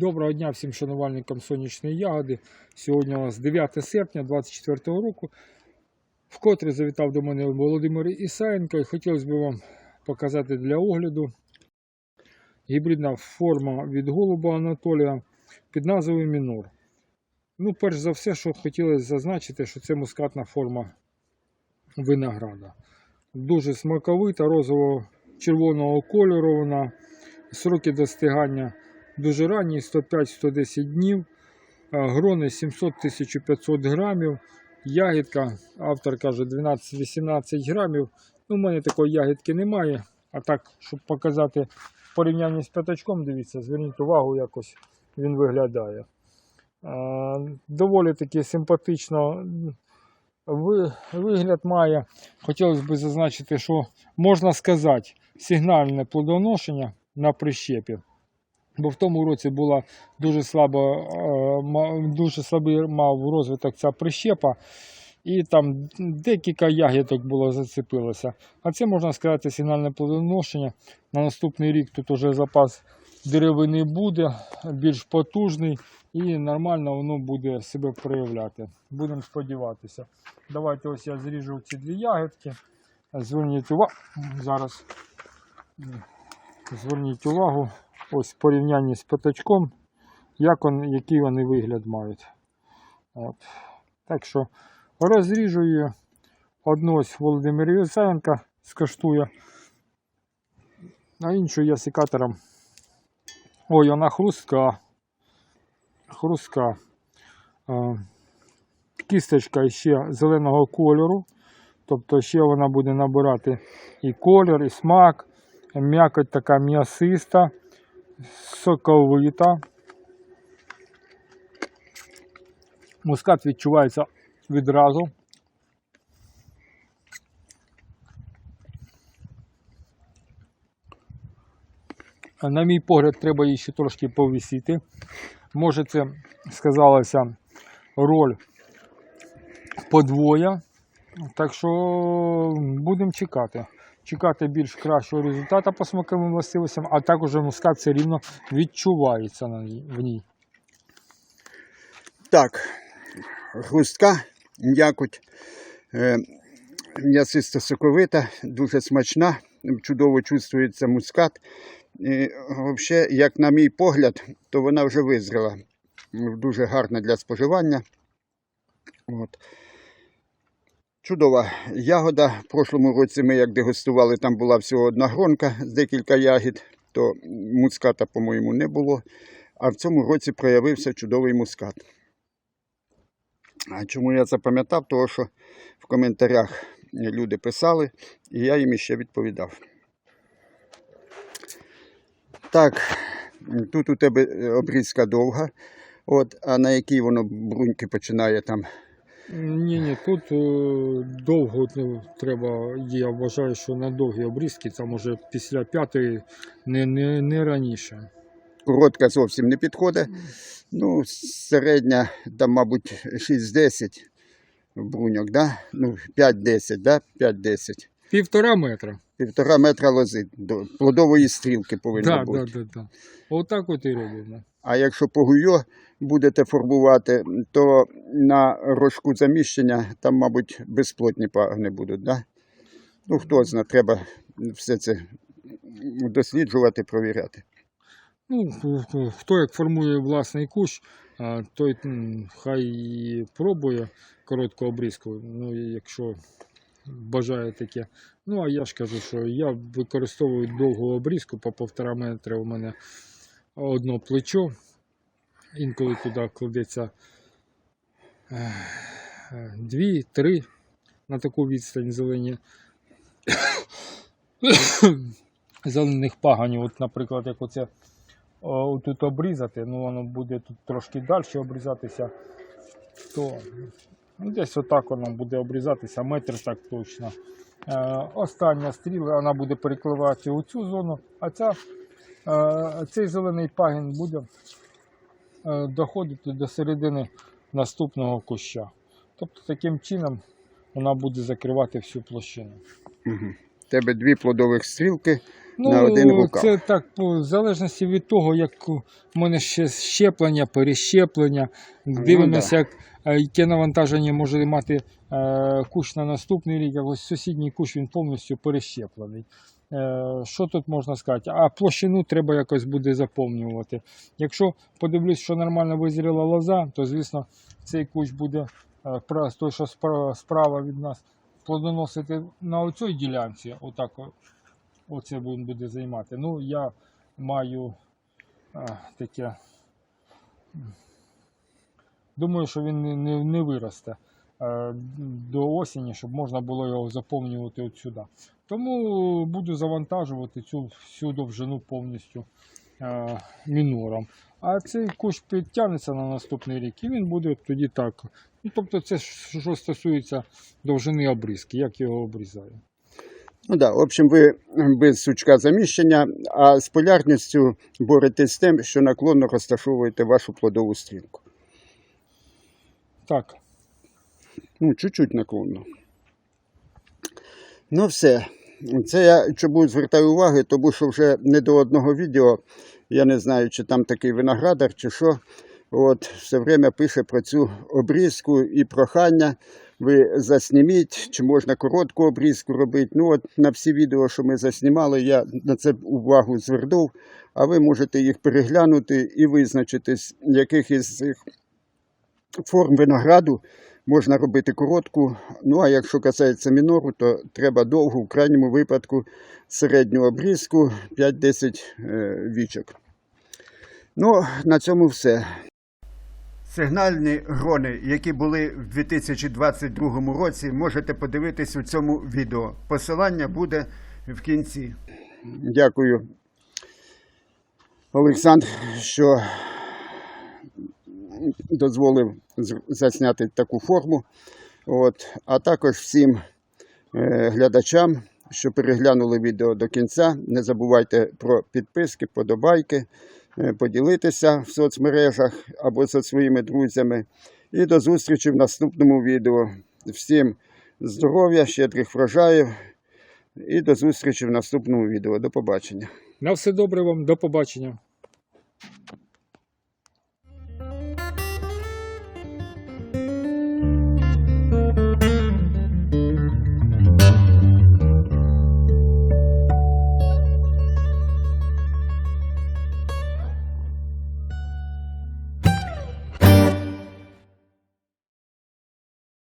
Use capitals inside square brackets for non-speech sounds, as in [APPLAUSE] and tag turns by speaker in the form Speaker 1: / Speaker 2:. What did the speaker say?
Speaker 1: Доброго дня всім шанувальникам сонячної ягоди. Сьогодні у нас 9 серпня 2024 року. Вкотре завітав до мене Володимир Ісаєнко і хотілося б вам показати для огляду гібридна форма від голуба Анатолія під назвою Мінор. Ну, перш за все, що хотілося зазначити, що це мускатна форма винограда. Дуже смаковита, розово-червоного кольору вона. Сроки достигання дуже ранні 105-110 днів. Грони 700-1500 грамів. Ягідка, автор каже 12-18 грамів. Ну, у мене такої ягідки немає. А так, щоб показати в порівнянні з п'ятачком, дивіться, зверніть увагу, якось він виглядає. Доволі таки симпатично вигляд має. Хотілося б зазначити, що можна сказати, сигнальне плодоношення на прищепі. Бо в тому році була дуже слабо, е, дуже слабий мав розвиток ця прищепа, і там декілька ягідок було зацепилося. А це можна сказати сигнальне плодоношення. На наступний рік тут уже запас деревини буде, більш потужний і нормально воно буде себе проявляти. Будемо сподіватися. Давайте ось я зріжу ці дві ягідки. Зверніть увагу зараз. Зверніть увагу, ось в порівнянні з п'ятачком, як он, який вони вигляд мають. От. Так що розріжу її. Одну ось Володимир Єсаєнко скаштує, а іншу я секатором. Ой, вона хрустка. Хрустка. Е, Кісточка ще зеленого кольору. Тобто ще вона буде набирати і колір, і смак. М'якоть така м'ясиста, соковита. Мускат відчувається відразу. На мій погляд, треба її ще трошки повісити. Може, це сказалася роль подвоя. Так що будемо чекати. Чекати більш кращого результату по смаковим властивостям, а також мускат все рівно відчувається в ній.
Speaker 2: Так, хрустка, м'якоть, е, м'ясисто соковита, дуже смачна, чудово чувствується мускат. І, взагалі, як на мій погляд, то вона вже визріла. Дуже гарна для споживання. От. Чудова ягода. В прошлому році ми як дегустували, там була всього одна гронка з декілька ягід, то муската, по-моєму, не було. А в цьому році проявився чудовий мускат. А чому я запам'ятав? Тому що в коментарях люди писали, і я їм іще відповідав. Так, тут у тебе обрізка довга, от, а на якій воно бруньки починає там.
Speaker 1: Ні, ні, тут е, довго треба, я вважаю, що на довгі обрізки, там уже після п'ятої, не, не, не раніше.
Speaker 2: Коротка зовсім не підходить. Ну, середня, там, мабуть, 6-10 бруньок, да? ну, 5-10, да? 5-10.
Speaker 1: Півтора метра.
Speaker 2: Півтора метра лози до плодової стрілки повинно
Speaker 1: Так,
Speaker 2: бути.
Speaker 1: так, так, так. Отак от і робимо.
Speaker 2: А якщо погуйо будете фарбувати, то на рожку заміщення там, мабуть, безплотні пагони будуть. Да? Ну, хто знає, треба все це досліджувати, провіряти.
Speaker 1: Ну, хто- хто як формує власний кущ, той хай і пробує коротку обрізку, ну, якщо бажає таке. Ну, а я ж кажу, що я використовую довгу обрізку по півтора метра. У мене одно плечо. Інколи туди кладеться е, дві, три на таку відстань зелені. [COUGHS] зелених паганів. От, наприклад, як оце тут обрізати, ну воно буде тут трошки далі обрізатися, то десь отак воно буде обрізатися, метр так точно. Е, остання стріла вона буде перекливати у цю зону, а ця, е, цей зелений пагін буде е, доходити до середини наступного куща. Тобто таким чином вона буде закривати всю площину.
Speaker 2: Угу. Тебе дві плодових стрілки. На один рукав.
Speaker 1: Ну, це так, по в залежності від того, як у мене ще щеплення, перещеплення. Дивимося,
Speaker 2: Ну да.
Speaker 1: як е, яке навантаження може мати е, кущ на наступний рік. А ось сусідній кущ він повністю перещеплений. Е, що тут можна сказати? А площину треба якось буде заповнювати. Якщо подивлюсь, що нормально визріла лоза, то звісно цей кущ буде е, той, що справа від нас, плодоносити на оцій ділянці. Отак оце він буде займати. Ну, я маю а, таке. Думаю, що він не, не, не виросте е, до осені, щоб можна було його заповнювати от сюди. Тому буду завантажувати цю всю довжину повністю мінором. А цей кущ підтягнеться на наступний рік і він буде тоді так. Ну, тобто, це що стосується довжини обрізки, як його обрізаю.
Speaker 2: Ну да, в общем, ви без сучка заміщення, а з полярністю боретесь з тим, що наклонно розташовуєте вашу плодову стрілку.
Speaker 1: Так.
Speaker 2: Ну, чуть-чуть наклонно. Ну, все. Це я чому звертаю уваги, тому що вже не до одного відео, я не знаю, чи там такий виноградар, чи що. От, все время пише про цю обрізку і прохання. Ви засніміть, чи можна коротку обрізку робити. Ну, от на всі відео, що ми заснімали, я на це увагу звернув, а ви можете їх переглянути і визначитись, яких із цих форм винограду можна робити коротку. Ну а якщо касається мінору, то треба довгу, в крайньому випадку середню обрізку 5-10 е, вічок. Ну, на цьому все. Сигнальні грони, які були в 2022 році, можете подивитись у цьому відео. Посилання буде в кінці. Дякую, Олександр, що дозволив засняти таку форму. От. А також всім е, глядачам, що переглянули відео до кінця. Не забувайте про підписки, подобайки, е, поділитися в соцмережах або зі своїми друзями. І до зустрічі в наступному відео. Всім здоров'я, щедрих врожаїв і до зустрічі в наступному відео. До побачення.
Speaker 1: На все добре вам, до побачення.